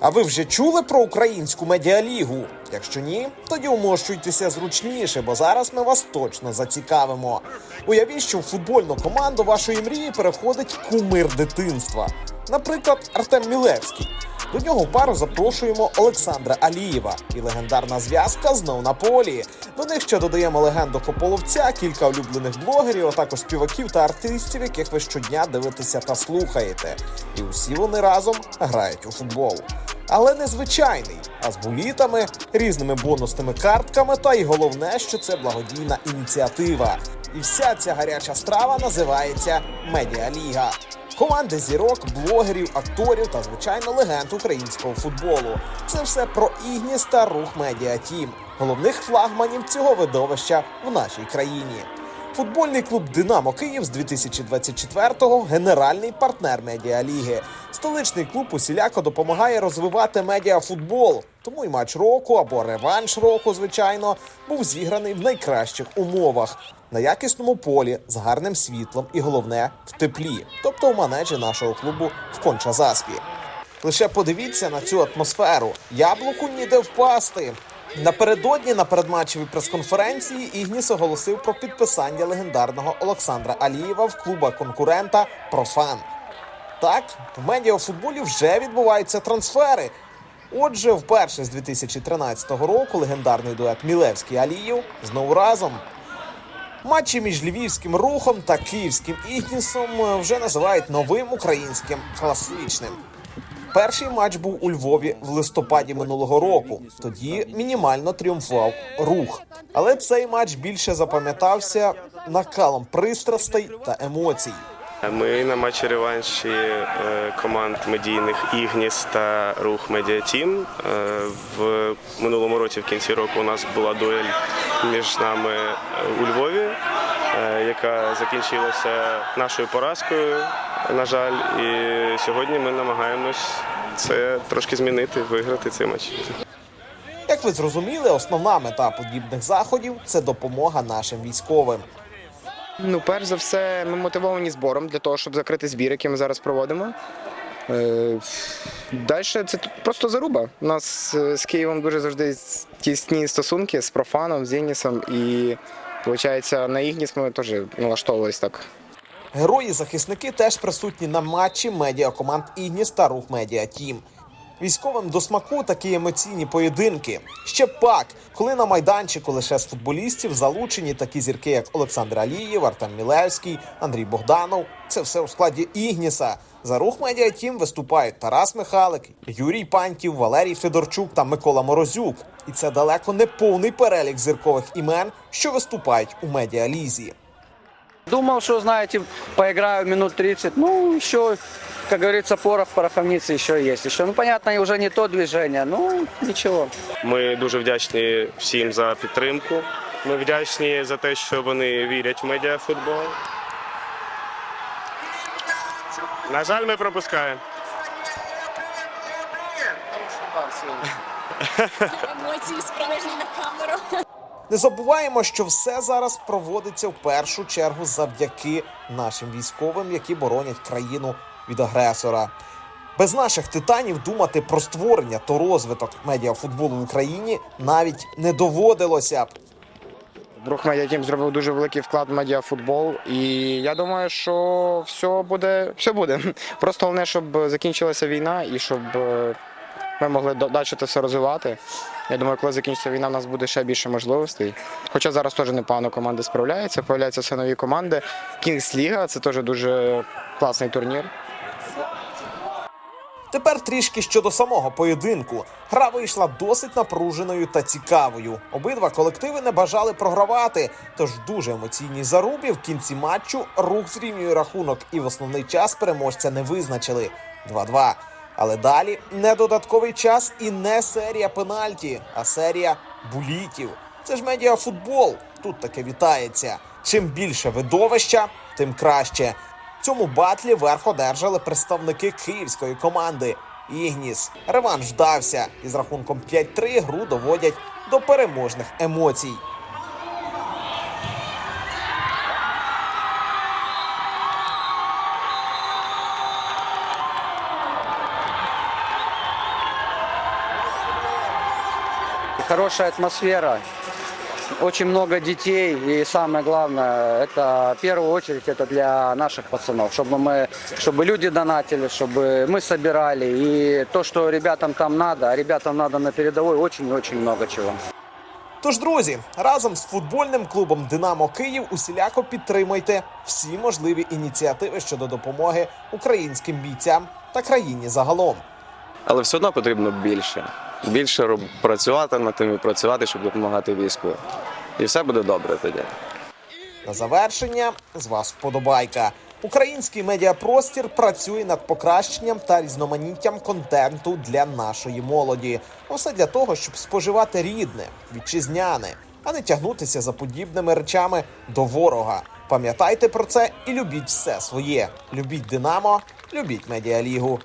А ви вже чули про українську медіалігу? Якщо ні, тоді умощуйтеся зручніше, бо зараз ми вас точно зацікавимо. Уявіть, що в футбольну команду вашої мрії переходить кумир дитинства. Наприклад, Артем Мілевський. До нього пару запрошуємо Олександра Алієва, і легендарна зв'язка знов на полі. До них ще додаємо легенду Кополовця, кілька улюблених блогерів, а також співаків та артистів, яких ви щодня дивитеся та слухаєте. І усі вони разом грають у футбол. Але не звичайний, а з булітами, різними бонусними картками, та й головне, що це благодійна ініціатива. І вся ця гаряча страва називається Медіаліга. Команди зірок, блогерів, акторів та звичайно легенд українського футболу. Це все про Ігніс та рух Медіа Тім, головних флагманів цього видовища в нашій країні. Футбольний клуб Динамо Київ з 2024-го генеральний партнер медіаліги. Столичний клуб усіляко допомагає розвивати медіафутбол. Тому й матч року або реванш року, звичайно, був зіграний в найкращих умовах на якісному полі з гарним світлом і головне в теплі, тобто в манежі нашого клубу в Конча-Заспі. Лише подивіться на цю атмосферу. Яблуку ніде впасти. Напередодні на передматчевій прес-конференції Ігніс оголосив про підписання легендарного Олександра Алієва в клуба конкурента Профан. Так, в медіафутболі вже відбуваються трансфери. Отже, вперше з 2013 року легендарний дует Мілевський Аліїв знову разом. Матчі між львівським рухом та київським Ігнісом вже називають новим українським класичним. Перший матч був у Львові в листопаді минулого року. Тоді мінімально тріумфував рух. Але цей матч більше запам'ятався накалом пристрастей та емоцій. Ми на матчі реванші е, команд медійних Ігніс та Рух Медіа Тім. Е, В минулому році, в кінці року, у нас була дуель між нами е, у Львові, яка закінчилася нашою поразкою, на жаль. І сьогодні ми намагаємось це трошки змінити, виграти цей матч. Як ви зрозуміли, основна мета подібних заходів це допомога нашим військовим. Ну, перш за все, ми мотивовані збором для того, щоб закрити збір, який ми зараз проводимо. Е, Далі це просто заруба. У нас е, з Києвом дуже завжди тісні стосунки з профаном, з Ігнісом. І виходить, на Ігніс ми теж налаштовувалися так. Герої-захисники теж присутні на матчі медіакоманд Ігніс та Рух Медіа Тім. Військовим до смаку такі емоційні поєдинки. Ще пак, коли на майданчику лише з футболістів залучені такі зірки, як Олександр Алієв, Артем Мілевський, Андрій Богданов. Це все у складі Ігніса. За рух медіа Тім виступають Тарас Михалик, Юрій Пантів, Валерій Федорчук та Микола Морозюк. І це далеко не повний перелік зіркових імен, що виступають у медіалізі. Думал, что, знаете, поиграю минут 30. Ну, еще, как говорится, порох в пороховнице еще есть. Еще, ну, понятно, уже не то движение. Ну, ничего. Ми дуже вдячні всім за підтримку. Ми вдячні за те, що вони вірять в медіафутбол. На жаль, ми пропускаємо. Емоції справжні на камеру. Не забуваємо, що все зараз проводиться в першу чергу завдяки нашим військовим, які боронять країну від агресора. Без наших титанів думати про створення та розвиток медіафутболу в Україні навіть не доводилося б. Рух Медіатім зробив дуже великий вклад в медіафутбол. І я думаю, що все буде. Все буде. Просто головне, щоб закінчилася війна і щоб е, ми могли далі це все розвивати. Я думаю, коли закінчиться війна, в нас буде ще більше можливостей. Хоча зараз теж непогано команди справляються, появляються все нові команди. Кінгс Ліга це теж дуже класний турнір. Тепер трішки щодо самого поєдинку. Гра вийшла досить напруженою та цікавою. Обидва колективи не бажали програвати, тож дуже емоційній зарубі в кінці матчу рух зрівнює рахунок і в основний час переможця не визначили 2-2. Але далі не додатковий час і не серія пенальті, а серія булітів. Це ж медіафутбол. Тут таке вітається. Чим більше видовища, тим краще. Цьому батлі верх одержали представники київської команди Ігніс. Реванш вдався і з рахунком 5-3 гру доводять до переможних емоцій. хорошая атмосфера, очень много детей. И самое главное, это в первую очередь это для наших пацанов, чтобы мы, чтобы люди донатили, чтобы мы собирали. И то, что ребятам там надо, а ребятам надо на передовой очень-очень много чего. Тож, друзі, разом з футбольним клубом Динамо Київ усіляко підтримуйте всі можливі ініціативи щодо допомоги українським бійцям та країні загалом. Але все одно потрібно більше. Більше роб- працювати над тим і працювати, щоб допомагати війську. І все буде добре тоді. На завершення з вас вподобайка. Український медіапростір працює над покращенням та різноманіттям контенту для нашої молоді. Усе для того, щоб споживати рідне, вітчизняне, а не тягнутися за подібними речами до ворога. Пам'ятайте про це і любіть все своє. Любіть Динамо, любіть медіалігу.